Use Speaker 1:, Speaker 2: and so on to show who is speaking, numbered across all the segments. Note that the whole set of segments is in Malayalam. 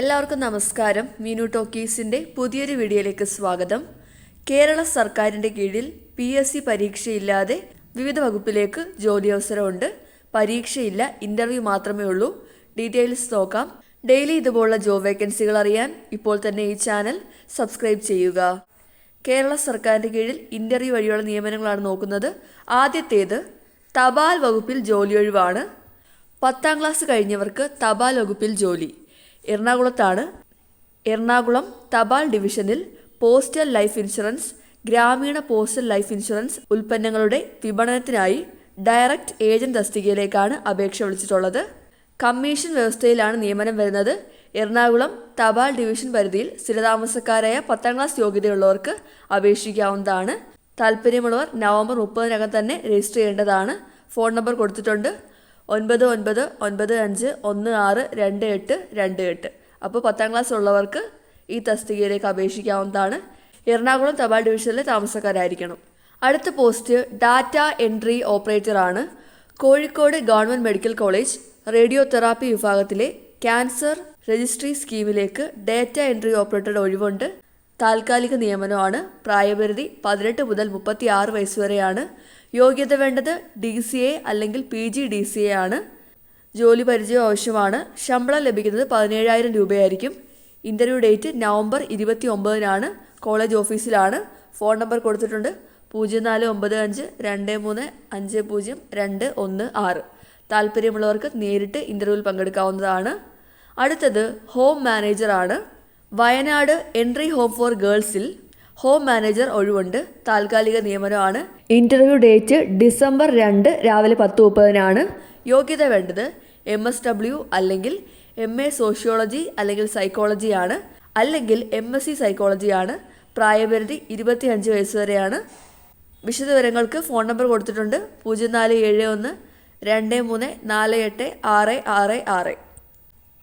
Speaker 1: എല്ലാവർക്കും നമസ്കാരം. മീനു ടോക്കീസിന്റെ പുതിയൊരു വീഡിയോയിലേക്ക് സ്വാഗതം. കേരള സർക്കാരിന്റെ കീഴിൽ പി എസ് സി പരീക്ഷയില്ലാതെ വിവിധ വകുപ്പിലേക്ക് ജോലി അവസരമുണ്ട് പരീക്ഷയില്ല ഇന്റർവ്യൂ മാത്രമേ ഉള്ളൂ. ഡീറ്റെയിൽസ് നോക്കാം. ഡെയിലി ഇതുപോലുള്ള ജോബ് വേക്കൻസികൾ അറിയാൻ ഇപ്പോൾ തന്നെ ഈ ചാനൽ സബ്സ്ക്രൈബ് ചെയ്യുക. കേരള സർക്കാരിന്റെ കീഴിൽ ഇന്റർവ്യൂ വഴിയുള്ള നിയമനങ്ങളാണ് നോക്കുന്നത്. ആദ്യത്തേത് തപാൽ വകുപ്പിൽ ജോലി ഒഴിവാണ്. പത്താം ക്ലാസ് കഴിഞ്ഞവർക്ക് തപാൽ വകുപ്പിൽ ജോലി. എറണാകുളത്താണ്. എറണാകുളം തപാൽ ഡിവിഷനിൽ പോസ്റ്റൽ ലൈഫ് ഇൻഷുറൻസ് ഗ്രാമീണ പോസ്റ്റൽ ലൈഫ് ഇൻഷുറൻസ് ഉൽപ്പന്നങ്ങളുടെ വിപണനത്തിനായി ഡയറക്റ്റ് ഏജന്റ് തസ്തികയിലേക്കാണ് അപേക്ഷ വിളിച്ചിട്ടുള്ളത്. കമ്മീഷൻ വ്യവസ്ഥയിലാണ് നിയമനം വരുന്നത്. എറണാകുളം തപാൽ ഡിവിഷൻ പരിധിയിൽ സ്ഥിരതാമസക്കാരായ പത്താം ക്ലാസ് യോഗ്യതയുള്ളവർക്ക് അപേക്ഷിക്കാവുന്നതാണ്. താല്പര്യമുള്ളവർ നവംബർ മുപ്പതിനകം തന്നെ രജിസ്റ്റർ ചെയ്യേണ്ടതാണ്. ഫോൺ നമ്പർ കൊടുത്തിട്ടുണ്ട്. ഒൻപത് ഒൻപത് ഒൻപത് അഞ്ച് ഒന്ന് ആറ് രണ്ട് എട്ട് രണ്ട് എട്ട്. അപ്പോൾ പത്താം ക്ലാസ് ഉള്ളവർക്ക് ഈ തസ്തികയിലേക്ക് അപേക്ഷിക്കാവുന്നതാണ്. എറണാകുളം തപാൽ ഡിവിഷനിലെ താമസക്കാരായിരിക്കണം. അടുത്ത പോസ്റ്റ് ഡാറ്റ എൻട്രി ഓപ്പറേറ്റർ ആണ് Kozhikode government medical college radio therapy വിഭാഗത്തിലെ ക്യാൻസർ രജിസ്ട്രി സ്കീമിലേക്ക് ഡാറ്റ എൻട്രി ഓപ്പറേറ്ററുടെ ഒഴിവുണ്ട്. താൽക്കാലിക നിയമനമാണ് പ്രായപരിധി പതിനെട്ട് മുതൽ മുപ്പത്തി ആറ് വയസ്സ് വരെയാണ്. യോഗ്യത വേണ്ടത് ഡി സി എ അല്ലെങ്കിൽ P G D C A ആണ്. ജോലി പരിചയം ആവശ്യമാണ്. ശമ്പളം ലഭിക്കുന്നത് പതിനേഴായിരം രൂപയായിരിക്കും. ഇന്റർവ്യൂ ഡേറ്റ് നവംബർ ഇരുപത്തി ഒമ്പതിനാണ് കോളേജ് ഓഫീസിലാണ്. ഫോൺ നമ്പർ കൊടുത്തിട്ടുണ്ട്. പൂജ്യം നാല് ഒമ്പത് അഞ്ച് രണ്ട് മൂന്ന് അഞ്ച് പൂജ്യം രണ്ട് ഒന്ന് ആറ്. താല്പര്യമുള്ളവർക്ക് നേരിട്ട് ഇന്റർവ്യൂവിൽ പങ്കെടുക്കാവുന്നതാണ്. അടുത്തത് ഹോം മാനേജറാണ് വയനാട് എൻട്രി ഹോം ഫോർ ഗേൾസിൽ ഹോം മാനേജർ ഒഴിവുണ്ട്. താൽക്കാലിക നിയമനമാണ്. ഇന്റർവ്യൂ ഡേറ്റ് ഡിസംബർ രണ്ട് രാവിലെ പത്ത് മുപ്പതിനാണ്. യോഗ്യത വേണ്ടത് എം എസ് ഡബ്ല്യു അല്ലെങ്കിൽ എം എ സോഷ്യോളജി അല്ലെങ്കിൽ സൈക്കോളജി ആണ്. അല്ലെങ്കിൽ എം എസ് സി സൈക്കോളജി ആണ്. പ്രായപരിധി ഇരുപത്തിയഞ്ച് വയസ്സ് വരെയാണ്. വിശദവിവരങ്ങൾക്ക് ഫോൺ നമ്പർ കൊടുത്തിട്ടുണ്ട്. പൂജ്യം നാല് ഏഴ് ഒന്ന് രണ്ട് മൂന്ന് നാല് എട്ട് ആറ് ആറ് ആറ്.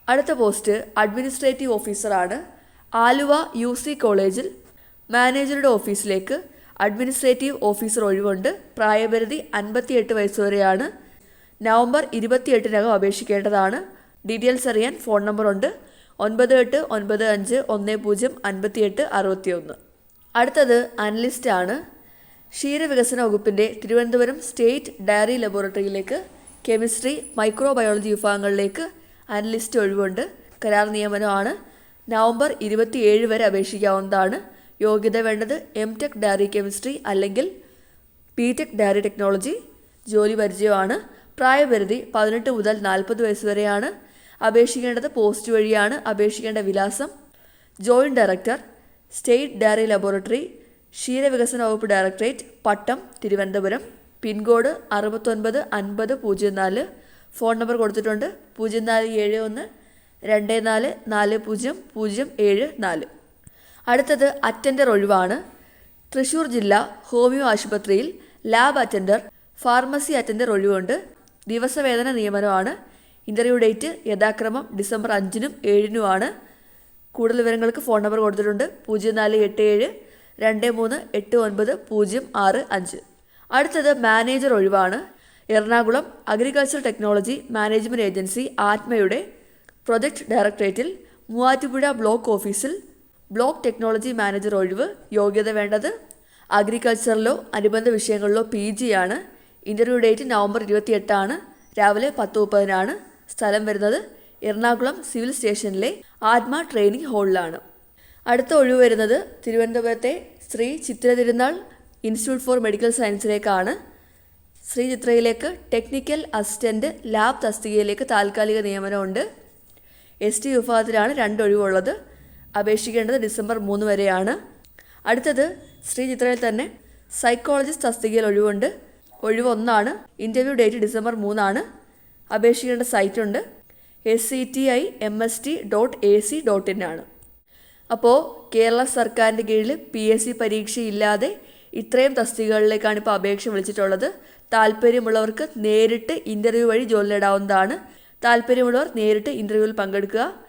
Speaker 1: അടുത്ത പോസ്റ്റ് അഡ്മിനിസ്ട്രേറ്റീവ് ഓഫീസറാണ് ആലുവ യു സി കോളേജിൽ മാനേജറുടെ ഓഫീസിലേക്ക് അഡ്മിനിസ്ട്രേറ്റീവ് ഓഫീസർ ഒഴിവുണ്ട്. പ്രായപരിധി അൻപത്തിയെട്ട് വയസ്സ് വരെയാണ്. നവംബർ ഇരുപത്തിയെട്ടിനകം അപേക്ഷിക്കേണ്ടതാണ്. ഡീറ്റെയിൽസ് അറിയാൻ ഫോൺ നമ്പറുണ്ട്. ഒൻപത് എട്ട് ഒൻപത് അഞ്ച് ഒന്ന് പൂജ്യം അൻപത്തിയെട്ട് അറുപത്തിയൊന്ന്. അടുത്തത് അനലിസ്റ്റ് ആണ് ക്ഷീരവികസന വകുപ്പിന്റെ തിരുവനന്തപുരം സ്റ്റേറ്റ് ഡയറി ലബോറട്ടറിയിലേക്ക് കെമിസ്ട്രി മൈക്രോബയോളജി വിഭാഗങ്ങളിലേക്ക് അനലിസ്റ്റ് ഒഴിവുണ്ട്. കരാർ നിയമനമാണ്. നവംബർ ഇരുപത്തിയേഴ് വരെ അപേക്ഷിക്കാവുന്നതാണ്. യോഗ്യത വേണ്ടത് എം ടെക് ഡയറി കെമിസ്ട്രി അല്ലെങ്കിൽ പി ടെക് ഡയറി ടെക്നോളജി ജോലി പരിചയമാണ്. പ്രായപരിധി പതിനെട്ട് മുതൽ നാൽപ്പത് വയസ്സ് വരെയാണ്. അപേക്ഷിക്കേണ്ടത് പോസ്റ്റ് വഴിയാണ്. അപേക്ഷിക്കേണ്ട വിലാസം joint director state dairy laboratory ക്ഷീരവികസന വകുപ്പ് directorate Pattom Thiruvananthapuram. Pin code അറുപത്തൊൻപത് അൻപത് പൂജ്യം നാല്. ഫോൺ നമ്പർ കൊടുത്തിട്ടുണ്ട്. പൂജ്യം നാല് ഏഴ് ഒന്ന് രണ്ട് നാല് നാല് പൂജ്യം പൂജ്യം ഏഴ് നാല്. അടുത്തത് അറ്റൻഡർ ഒഴിവാണ്. തൃശൂർ ജില്ല ഹോമിയോ ആശുപത്രിയിൽ ലാബ് അറ്റൻഡർ ഫാർമസി അറ്റൻഡർ ഒഴിവുണ്ട്. ദിവസവേതന നിയമനമാണ്. ഇന്റർവ്യൂ ഡേറ്റ് യഥാക്രമം ഡിസംബർ അഞ്ചിനും ഏഴിനുമാണ്. കൂടുതൽ വിവരങ്ങൾക്ക് ഫോൺ നമ്പർ കൊടുത്തിട്ടുണ്ട്. പൂജ്യം നാല് എട്ട് ഏഴ് രണ്ട് മൂന്ന് എട്ട് ഒൻപത് പൂജ്യം ആറ് അഞ്ച്. അടുത്തത് manager ഒഴിവാണ്. Ernakulam agriculture technology management agency ആത്മയുടെ project ഡയറക്ടറേറ്റിൽ മൂവാറ്റുപുഴ ബ്ലോക്ക് ഓഫീസിൽ ബ്ലോക്ക് ടെക്നോളജി മാനേജർ ഒഴിവ് യോഗ്യത വേണ്ടത് അഗ്രികൾച്ചറിലോ അനുബന്ധ വിഷയങ്ങളിലോ പി ആണ്. ഇന്റർവ്യൂ ഡേറ്റ് നവംബർ ഇരുപത്തിയെട്ടാണ്. രാവിലെ പത്ത് മുപ്പതിനാണ് സ്ഥലം വരുന്നത് എറണാകുളം സിവിൽ സ്റ്റേഷനിലെ ആത്മ ട്രെയിനിങ് ഹാളിലാണ്. അടുത്ത ഒഴിവ് വരുന്നത് തിരുവനന്തപുരത്തെ Sree Chitra Thirunal institute for medical സയൻസിലേക്കാണ്. Sree ചിത്രയിലേക്ക് ടെക്നിക്കൽ അസിസ്റ്റന്റ് ലാബ് തസ്തികയിലേക്ക് താൽക്കാലിക നിയമനമുണ്ട്. എസ് ടി വിഭാഗത്തിലാണ് രണ്ട് ഒഴിവുള്ളത്. അപേക്ഷിക്കേണ്ടത് ഡിസംബർ മൂന്ന് വരെയാണ്. അടുത്തത് ശ്രീ ചിത്രയിൽ തന്നെ സൈക്കോളജിസ്റ്റ് തസ്തികയിൽ ഒഴിവുണ്ട്. ഒഴിവ് ഒന്നാണ് ഇന്റർവ്യൂ ഡേറ്റ് ഡിസംബർ മൂന്നാണ്. അപേക്ഷിക്കേണ്ട സൈറ്റുണ്ട് S C T I M S T dot A C dot in ആണ്. അപ്പോൾ കേരള സർക്കാരിന്റെ കീഴിൽ പി എസ് സി പരീക്ഷയില്ലാതെ ഇത്രയും തസ്തികകളിലേക്കാണ് ഇപ്പോൾ അപേക്ഷ വിളിച്ചിട്ടുള്ളത്. താല്പര്യമുള്ളവർക്ക് നേരിട്ട് ഇന്റർവ്യൂ വഴി ജോലി നേടാവുന്നതാണ്. താല്പര്യമുള്ളവർ നേരിട്ട് ഇന്റർവ്യൂവിൽ പങ്കെടുക്കുക.